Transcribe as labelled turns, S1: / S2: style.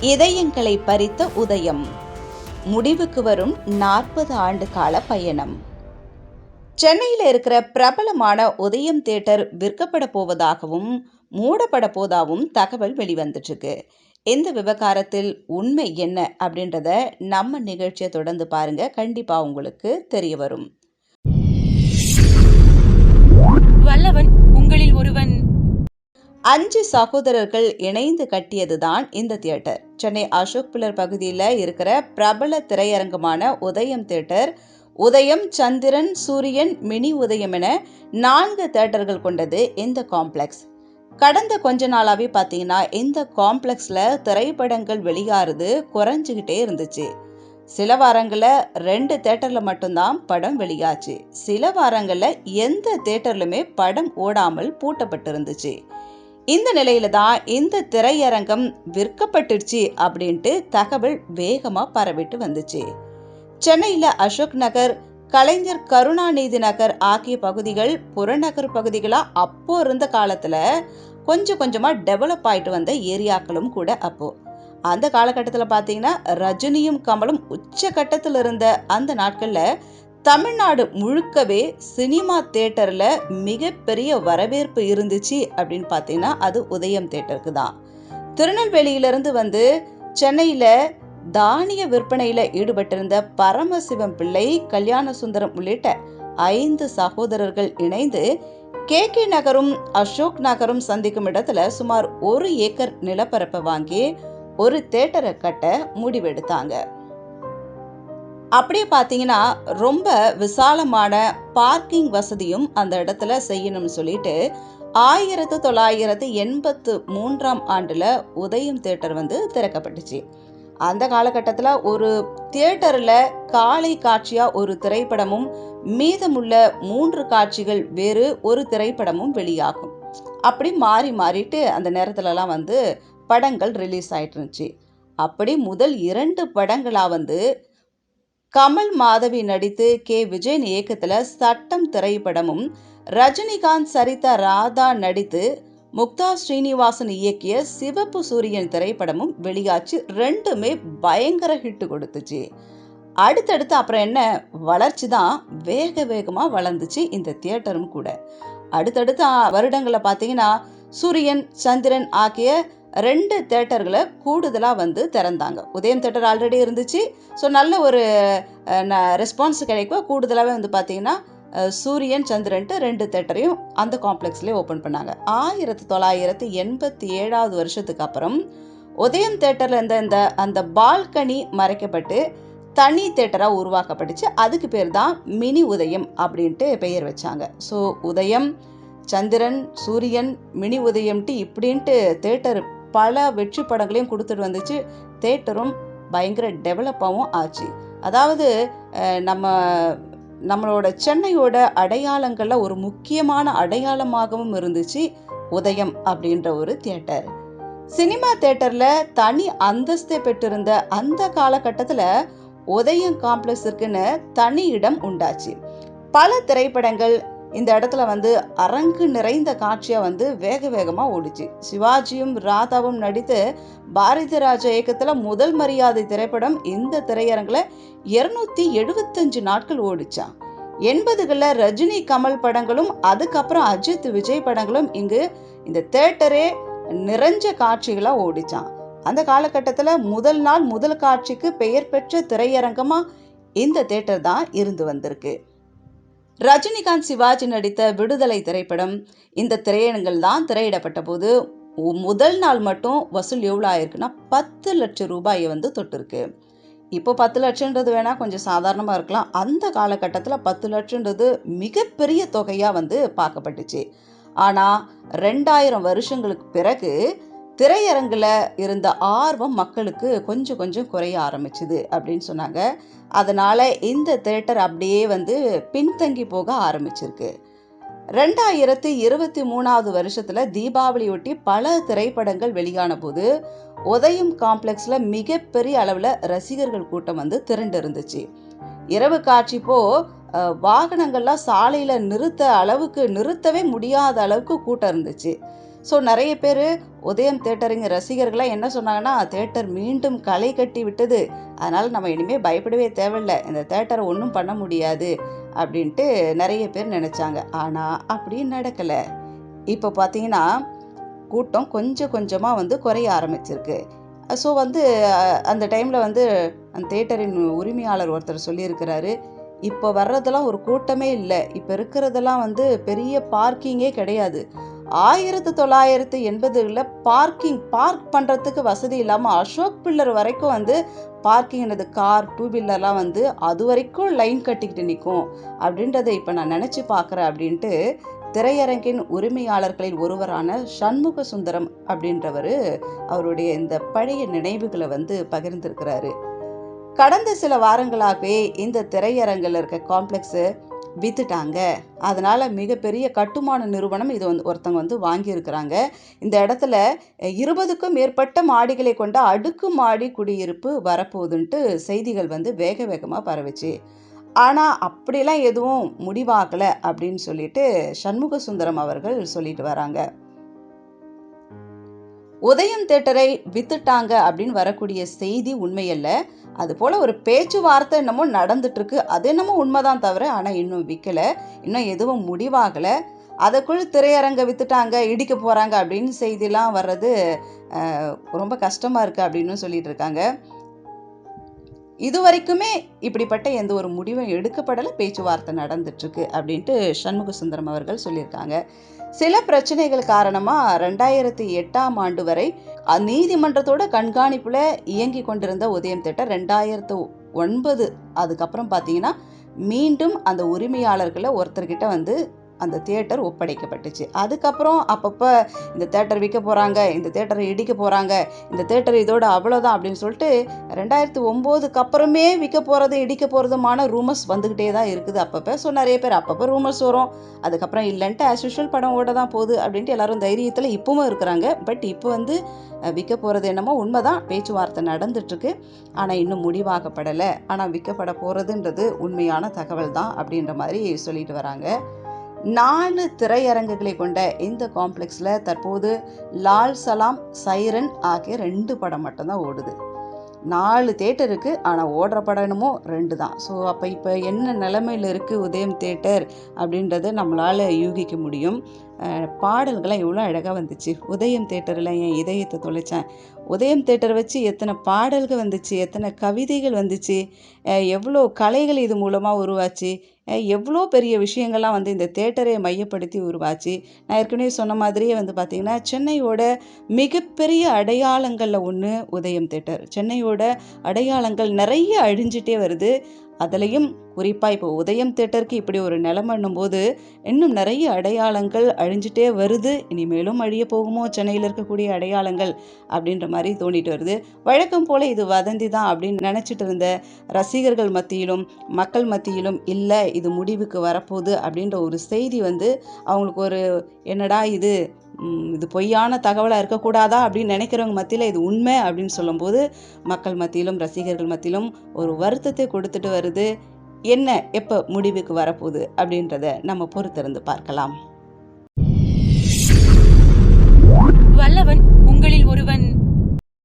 S1: இதயங்களை பறித்த உதயம். முடிவுக்கு வரும் நாற்பது ஆண்டு கால பயணம். சென்னையில் இருக்கிற பிரபலமான உதயம் தியேட்டர் விற்கப்பட போவதாகவும் மூடப்பட போதாகவும் தகவல் வெளிவந்துட்டுருக்கு. இந்த விவகாரத்தில் உண்மை என்ன அப்படின்றத நம்ம நிகழ்ச்சியை தொடர்ந்து பாருங்க. கண்டிப்பாக உங்களுக்கு தெரிய வரும்.
S2: வல்லவன் உங்களில் ஒருவன்
S1: அஞ்சு சகோதரர்கள் இணைந்து கட்டியதுதான் இந்த தியேட்டர். சென்னை அசோக் பில்லர் பகுதியில் இருக்கிற பிரபல திரையரங்கமான உதயம் தியேட்டர் உதயம் சந்திரன் சூரியன் மினி உதயம் என நான்கு தியேட்டர்கள் கொண்டது இந்த காம்ப்ளெக்ஸ். கடந்த கொஞ்ச நாளாவே பார்த்தீங்கன்னா இந்த காம்ப்ளெக்ஸில் திரைப்படங்கள் வெளியாகிறது குறைஞ்சிக்கிட்டே இருந்துச்சு. சில வாரங்களில் ரெண்டு தேட்டரில் மட்டும்தான் படம் வெளியாச்சு. சில வாரங்களில் எந்த தேட்டர்லுமே படம் ஓடாமல் பூட்டப்பட்டிருந்துச்சு. இந்த நிலையில தான் இந்த திரையரங்கம் விற்கப்பட்டுருச்சு அப்படின்ட்டு தகவல் வேகமா பரவிட்டு வந்துச்சு. சென்னையில அசோக் நகர் கலைஞர் கருணாநிதி நகர் ஆகிய பகுதிகள் புறநகர் பகுதிகளா அப்போ இருந்த காலத்துல கொஞ்சம் கொஞ்சமா டெவலப் ஆயிட்டு வந்த ஏரியாக்களும் கூட அப்போ. அந்த காலகட்டத்தில் பார்த்தீங்கன்னா ரஜினியும் கமலும் உச்சகட்டத்தில் இருந்த அந்த நாட்களில் தமிழ்நாடு முழுக்கவே சினிமா தேட்டரில் மிகப்பெரிய வரவேற்பு இருந்துச்சு அப்படின்னு பார்த்தீங்கன்னா அது உதயம் தேட்டருக்கு தான். திருநெல்வேலியிலிருந்து வந்து சென்னையில் தானிய விற்பனையில் ஈடுபட்டிருந்த பரமசிவம் பிள்ளை கல்யாண சுந்தரம் உள்ளிட்ட ஐந்து சகோதரர்கள் இணைந்து கே கே நகரும் அசோக் நகரும் சந்திக்கும் இடத்துல சுமார் ஒரு ஏக்கர் நிலப்பரப்பை வாங்கி ஒரு தேட்டரை கட்ட முடிவெடுத்தாங்க அப்படியே பார்த்தீங்கன்னா ரொம்ப விசாலமான பார்க்கிங் வசதியும் அந்த இடத்துல செய்யணும்னு சொல்லிட்டு ஆயிரத்து தொள்ளாயிரத்து எண்பத்து மூன்றாம் ஆண்டில் உதயம் தேட்டர் வந்து திறக்கப்பட்டுச்சு. அந்த காலகட்டத்தில் ஒரு தியேட்டரில் காலை காட்சியாக ஒரு திரைப்படமும் மீதமுள்ள மூன்று காட்சிகள் வேறு ஒரு திரைப்படமும் வெளியாகும். அப்படி மாறி மாறிட்டு அந்த நேரத்துலலாம் வந்து படங்கள் ரிலீஸ் ஆகிட்டு இருந்துச்சு. அப்படி முதல் இரண்டு படங்களாக வந்து கமல் மாதவி நடித்து கே. விஜயன் இயக்கத்தில் சட்டம் திரைப்படமும் ரஜினிகாந்த் சரிதா ராதா நடித்து முக்தா ஸ்ரீனிவாசன் இயக்கிய சிவப்பு சூரியன் திரைப்படமும் வெளியாச்சு. ரெண்டுமே பயங்கர ஹிட் கொடுத்துச்சு. அடுத்தடுத்து அப்புறம் என்ன? வளர்ச்சி தான் வேக வேகமாக வளர்ந்துச்சு இந்த தியேட்டரும் கூட. அடுத்தடுத்த வருடங்களை பார்த்தீங்கன்னா சூரியன் சந்திரன் ஆகிய ரெண்டு தேட்டர்களை கூடுதலாக வந்து திறந்தாங்க. உதயம் தேட்டர் ஆல்ரெடி இருந்துச்சு. ஸோ நல்ல ஒரு ரெஸ்பான்ஸ் கிடைக்கும் கூடுதலாகவே வந்து பார்த்தீங்கன்னா சூரியன் சந்திரன்ட்டு ரெண்டு தேட்டரையும் அந்த காம்ப்ளெக்ஸ்லேயே ஓப்பன் பண்ணாங்க. ஆயிரத்தி தொள்ளாயிரத்தி எண்பத்தி ஏழாவது வருஷத்துக்கு அப்புறம் உதயம் தேட்டரில் இருந்த இந்த அந்த பால்கனி மறைக்கப்பட்டு தனி தேட்டராக உருவாக்கப்பட்டுச்சு. அதுக்கு பேர் தான் மினி உதயம் அப்படின்ட்டு பெயர் வச்சாங்க. ஸோ உதயம் சந்திரன் சூரியன் மினி உதயம்ட்டு இப்படின்ட்டு தேட்டர் பல வெற்றி படங்களையும் கொடுத்துட்டு வந்துச்சு. தேட்டரும் பயங்கர டெவலப்பாகவும் ஆச்சு. அதாவது நம்ம நம்மளோட சென்னையோட அடையாளங்களில் ஒரு முக்கியமான அடையாளமாகவும் இருந்துச்சு உதயம் அப்படின்ற ஒரு தியேட்டர். சினிமா தேட்டரில் தனி அந்தஸ்தை பெற்றிருந்த அந்த காலகட்டத்தில் உதயம் காம்ப்ளெக்ஸ் இருக்குன்னு தனி இடம் உண்டாச்சு. பல திரைப்படங்கள் இந்த இடத்துல வந்து அரங்கு நிறைந்த காட்சியாக வந்து வேக வேகமாக ஓடிச்சு. சிவாஜியும் ராதாவும் நடித்து பாரதி ராஜா இயக்கத்தில் முதல் மரியாதை திரைப்படம் இந்த திரையரங்கில் இருநூத்தி எழுபத்தஞ்சு நாட்கள் ஓடிச்சான் எண்பதுகளில் ரஜினி கமல் படங்களும் அதுக்கப்புறம் அஜித் விஜய் படங்களும் இங்கு இந்த தேட்டரே நிறைஞ்ச காட்சிகளாக ஓடிச்சான் அந்த காலகட்டத்தில் முதல் நாள் முதல் காட்சிக்கு பெயர் பெற்ற திரையரங்கமாக இந்த தேட்டர் தான் இருந்து வந்திருக்கு. ரஜினிகாந்த் சிவாஜி நடித்த விடுதலை திரைப்படம். இந்த திரையரங்கில் தான் திரையிடப்பட்ட போது முதல் நாள் மட்டும் வசூல் எவ்வளோ ஆயிருக்குன்னா பத்து லட்சம் ரூபாயை வந்து தொட்டிருக்கு. இப்போ பத்து லட்சன்றது வேணால் கொஞ்சம் சாதாரணமாக இருக்கலாம். அந்த காலகட்டத்தில் பத்து லட்சன்றது மிகப்பெரிய தொகையாக வந்து பார்க்கப்பட்டுச்சு. ஆனால் ரெண்டாயிரம் வருஷங்களுக்கு பிறகு திரையரங்கில் இருந்த ஆர்வம் மக்களுக்கு கொஞ்சம் கொஞ்சம் குறைய ஆரம்பிச்சுது அப்படின்னு சொன்னாங்க. அதனால் இந்த தேட்டர் அப்படியே வந்து பின்தங்கி போக ஆரம்பிச்சிருக்கு. ரெண்டாயிரத்தி இருபத்தி மூணாவது வருஷத்தில் தீபாவளியொட்டி பல திரைப்படங்கள் வெளியான போது உதயம் காம்ப்ளெக்ஸில் மிகப்பெரிய அளவில் ரசிகர்கள் கூட்டம் வந்து திரண்டு இருந்துச்சு இரவு காட்சிப்போ அஹ், வாகனங்கள்லாம் சாலையில் நிறுத்த அளவுக்கு நிறுத்தவே முடியாத அளவுக்கு கூட்டம் இருந்துச்சு. ஸோ நிறைய பேர் உதயம் தேட்டருங்க ரசிகர்களாக என்ன சொன்னாங்கன்னா தேட்டர் மீண்டும் களை கட்டி விட்டது. அதனால் நம்ம இனிமேல் பயப்படவே தேவையில்லை. இந்த தேட்டரை ஒன்றும் பண்ண முடியாது. அப்படின்ட்டு நிறைய பேர் நினச்சாங்க. ஆனால் அப்படி நடக்கலை. இப்போ பார்த்தீங்கன்னா கூட்டம் கொஞ்சம் கொஞ்சமாக வந்து குறைய ஆரம்பிச்சிருக்கு. ஸோ வந்து அந்த டைமில் வந்து அந்த தேட்டரின் உரிமையாளர் ஒருத்தர் சொல்லியிருக்கிறாரு இப்போ வர்றதெல்லாம் ஒரு கூட்டமே இல்லை. இப்போ இருக்கிறதெல்லாம் வந்து பெரிய பார்க்கிங்கே கிடையாது. ஆயிரத்து தொள்ளாயிரத்து எண்பதுகளில் பார்க்கிங் பார்க் பண்ணுறதுக்கு வசதி இல்லாமல் அசோக் பில்லர் வரைக்கும் வந்து பார்க்கிங்கிறது கார் டூ வீலர்லாம் வந்து அது வரைக்கும் லைன் கட்டிக்கிட்டு நிற்கும் அப்படின்றத இப்போ நான் நினச்சி பார்க்குறேன் அப்படின்ட்டு திரையரங்கின் உரிமையாளர்களில் ஒருவரான சண்முக சுந்தரம் அப்படின்றவர் அவருடைய இந்த பழைய நினைவுகளை வந்து பகிர்ந்திருக்கிறாரு. கடந்த சில வாரங்களாகவே இந்த திரையரங்கில் இருக்க காம்ப்ளெக்ஸு வித்துட்டாங்க. அதனால் மிகப்பெரிய கட்டுமான நிறுவனம் இது வந்து ஒருத்தவங்க வந்து வாங்கியிருக்கிறாங்க. இந்த இடத்துல இருபதுக்கும் மேற்பட்ட மாடிகளை கொண்ட அடுக்கு மாடி குடியிருப்பு வரப்போகுதுன்ட்டு செய்திகள் வந்து வேக வேகமாக பரவிச்சு. ஆனால் அப்படிலாம் எதுவும் முடிவாகலை அப்படின்னு சொல்லிட்டு சண்முக சுந்தரம் அவர்கள் சொல்லிட்டு வராங்க. உதயம் தேட்டரை வித்துட்டாங்க அப்படின்னு வரக்கூடிய செய்தி உண்மையல்ல. அது போல ஒரு பேச்சுவார்த்தை என்னமோ நடந்துட்டு இருக்கு அது என்னமோ உண்மைதான் தவிர ஆனால் இன்னும் விற்கல இன்னும் எதுவும் முடிவாகலை. அதுக்குள் திரையரங்க வித்துட்டாங்க இடிக்க போகிறாங்க அப்படின்னு செய்திலாம் வர்றது ரொம்ப கஷ்டமாக இருக்குது அப்படின்னு சொல்லிட்டு இருக்காங்க. இது வரைக்குமே இப்படிப்பட்ட எந்த ஒரு முடிவும் எடுக்கப்படலை. பேச்சுவார்த்தை நடந்துட்டுருக்கு அப்படின்ட்டு சண்முக சுந்தரம் அவர்கள் சொல்லியிருக்காங்க. சில பிரச்சனைகள் காரணமாக ரெண்டாயிரத்தி எட்டாம் ஆண்டு வரை நீதிமன்றத்தோட கண்காணிப்பில் இயங்கி கொண்டிருந்த உதயம் திட்டம் ரெண்டாயிரத்து ஒன்பது அதுக்கப்புறம் பார்த்தீங்கன்னா மீண்டும் அந்த உரிமையாளர்களை ஒருத்தர்கிட்ட வந்து அந்த தியேட்டர் ஒப்படைக்கப்பட்டுச்சு. அதுக்கப்புறம் அப்பப்போ இந்த தேட்டர் விற்க போகிறாங்க இந்த தேட்டரை இடிக்க போகிறாங்க இந்த தேட்டர் இதோட அவ்வளோதான் அப்படின்னு சொல்லிட்டு ரெண்டாயிரத்து ஒம்போதுக்கு அப்புறமே விற்க போகிறது இடிக்க போகிறதுமான ரூமர்ஸ் வந்துக்கிட்டே தான் இருக்குது. அப்பப்போ ஸோ நிறைய பேர் அப்பப்போ ரூமர்ஸ் வரும். அதுக்கப்புறம் இல்லைன்ட்டு ஆஸ் யூஷுவல் படம் ஓட தான் போகுது அப்படின்ட்டு எல்லாரும் தைரியத்தில் இப்பவும் இருக்கிறாங்க. பட் இப்போ வந்து விற்க போகிறது என்னமோ உண்மைதான். பேச்சுவார்த்தை நடந்துட்டுருக்கு. ஆனால் இன்னும் முடிவாகப்படலை ஆனால் விற்கப்பட போகிறதுன்றது உண்மையான தகவல் தான் அப்படின்ற மாதிரி சொல்லிட்டு வராங்க. நாலு திரையரங்குகளை கொண்ட இந்த காம்ப்ளெக்ஸில் தற்போது லால் சலாம் சைரன் ஆகிய ரெண்டு படம் மட்டும்தான் ஓடுது. நாலு தேட்டர் இருக்குது ஆனால் ஓடுற படம் என்னமோ ரெண்டு தான். ஸோ அப்போ இப்போ என்ன நிலமையில் இருக்குது உதயம் தேட்டர் அப்படின்றத நம்மளால் யூகிக்க முடியும். பாடல்கள்லாம் எவ்வளோ அழகாக வந்துச்சு. உதயம் தேட்டரில் என் இதயத்தை தொலைச்சேன். உதயம் தேட்டர் வச்சு எத்தனை பாடல்கள் வந்துச்சு எத்தனை கவிதைகள் வந்துச்சு எவ்வளோ கலைகள் இது மூலமாக உருவாச்சு எவ்வளோ பெரிய விஷயங்கள்லாம் வந்து இந்த தேட்டரை மையப்படுத்தி உருவாச்சு. நான் ஏற்கனவே சொன்ன மாதிரியே வந்து பார்த்திங்கன்னா சென்னையோட மிகப்பெரிய அடையாளங்களில் ஒன்று உதயம் தேட்டர். சென்னையோட அடையாளங்கள் நிறைய அழிஞ்சிட்டே வருது. அதுலேயும் குறிப்பாக இப்போ உதயம் தேட்டருக்கு இப்படி ஒரு நிலமன்னும் போது இன்னும் நிறைய அடையாளங்கள் அழிஞ்சிட்டே வருது. இனிமேலும் அழிய போகுமோ? சென்னையில் இருக்கக்கூடிய அடையாளங்கள் அப்படின்ற மாதிரி தோண்டிட்டு வருது. வழக்கம் போல் இது வதந்தி தான் அப்படின்னு நினச்சிட்டு இருந்த ரசிகர்கள் மத்தியிலும் மக்கள் மத்தியிலும் இல்லை இது முடிவுக்கு வரப்போகுது அப்படின்ற ஒரு செய்தி வந்து அவங்களுக்கு ஒரு என்னடா இது? இது பொய்யான தகவலாக இருக்கக்கூடாதா அப்படின்னு நினைக்கிறவங்க மத்தியில் இது உண்மை அப்படின்னு சொல்லும்போது மக்கள் மத்தியிலும் ரசிகர்கள் மத்தியிலும் ஒரு வருத்தத்தை கொடுத்துட்டு வருது. என்ன எப்போ முடிவுக்கு வரப்போகுது அப்படின்றத நம்ம பொறுத்திருந்து பார்க்கலாம்.
S2: வல்லவன் உங்களில் ஒருவன்.